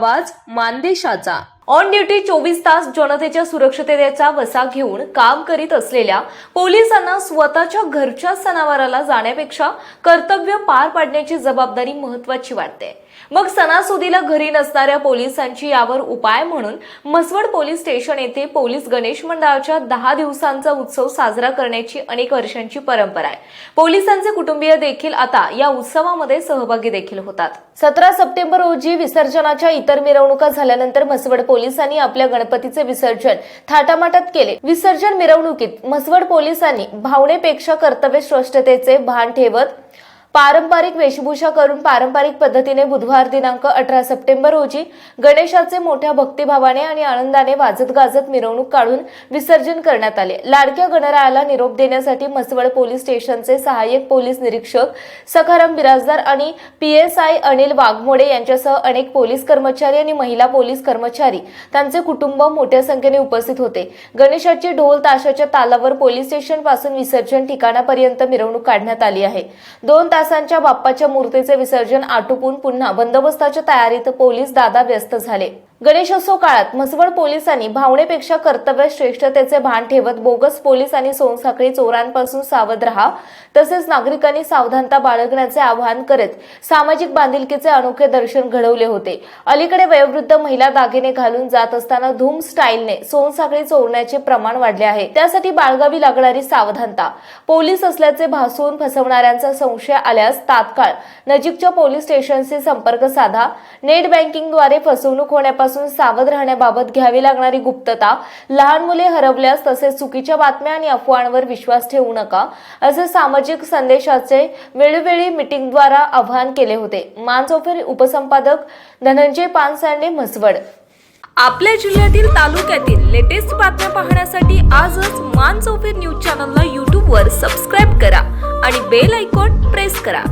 आवाज मानदेशाचा. On duty चोवीस तास जनतेच्या सुरक्षिततेचा वसा घेऊन काम करीत असलेल्या पोलिसांना स्वतःच्या घरच्या सणावाराला जाण्यापेक्षा कर्तव्य पार पाडण्याची जबाबदारी महत्वाची वाटते. मग सणासुदीला घरी नसणाऱ्या पोलिसांची यावर उपाय म्हणून मसवड पोलीस स्टेशन येथे पोलीस गणेश मंडळाच्या दहा दिवसांचा उत्सव साजरा करण्याची अनेक वर्षांची परंपरा आहे. पोलिसांचे कुटुंबीय देखील आता या उत्सवामध्ये सहभागी देखील होतात. सतरा सप्टेंबर रोजी विसर्जनाच्या इतर मिरवणुका झाल्यानंतर मसवड पोलिसांनी आपल्या गणपतीचे विसर्जन थाटामाटात केले. विसर्जन मिरवणुकीत म्हसवड पोलिसांनी भावनेपेक्षा कर्तव्य श्रेष्ठतेचे भान ठेवत पारंपरिक वेशभूषा करून पारंपरिक पद्धतीने बुधवार दिनांक अठरा सप्टेंबर रोजी गणेशाचे मोठ्या भक्तिभावाने आणि आनंदाने वाजत गाजत मिरवणूक काढून विसर्जन करण्यात आले. लाडक्या गणरायाला निरोप देण्यासाठी मसवड पोलीस स्टेशनचे सहाय्यक पोलीस निरीक्षक सखाराम बिराजदार आणि पीएसआय अनिल वाघमोडे यांच्यासह अनेक पोलीस कर्मचारी आणि महिला पोलीस कर्मचारी त्यांचे कुटुंब मोठ्या संख्येने उपस्थित होते. गणेशाची ढोल ताशाच्या तालावर पोलीस स्टेशनपासून विसर्जन ठिकाणापर्यंत मिरवणूक काढण्यात आली आहे. दोन तासांच्या बाप्पाच्या मूर्तीचे विसर्जन आटोपून पुन्हा बंदोबस्ताच्या तयारीत पोलीस दादा व्यस्त झाले. गणेशोत्सव काळात म्हसवड पोलिसांनी भावनेपेक्षा कर्तव्य श्रेष्ठतेचे भान ठेवत बोगस पोलीस आणि सोनसाखळी चोरांपासून सावध राहा. तसेच नागरिकांनी सावधानता बाळगण्याचे आवाहन करत सामाजिक बांधिलकीचे अनोखे दर्शन घडवले होते. अलीकडे वयोवृद्ध महिला दागिने घालून जात असताना धूम स्टाईलने सोनसाखळी चोरण्याचे प्रमाण वाढले आहे. त्यासाठी बाळगावी लागणारी सावधानता. पोलीस असल्याचे भासवून फसवणाऱ्यांचा संशय आल्यास तात्काळ नजीकच्या पोलीस स्टेशनशी संपर्क साधा. नेट बँकिंगद्वारे फसवणूक होण्यापासून सावध राहण्याबाबत घ्यावी लागणारी गुप्तता लहान मुले हरवल्यास तसेच चुकीच्या बातम्या आणि अफवांवर विश्वास ठेवू नका असे सामाजिक संदेशाचे वेळोवेळी मीटिंगद्वारा आवाहन केले होते. मानसोफेर उपसंपादक धनंजय पानसांडे म्हसवड. आपल्या जिल्ह्यातील तालुक्यातील लेटेस्ट बातम्या पाहण्यासाठी आजच मान चौफेर न्यूज चॅनलला यूट्यूबवर सबस्क्राईब करा आणि बेल आयकॉन प्रेस करा.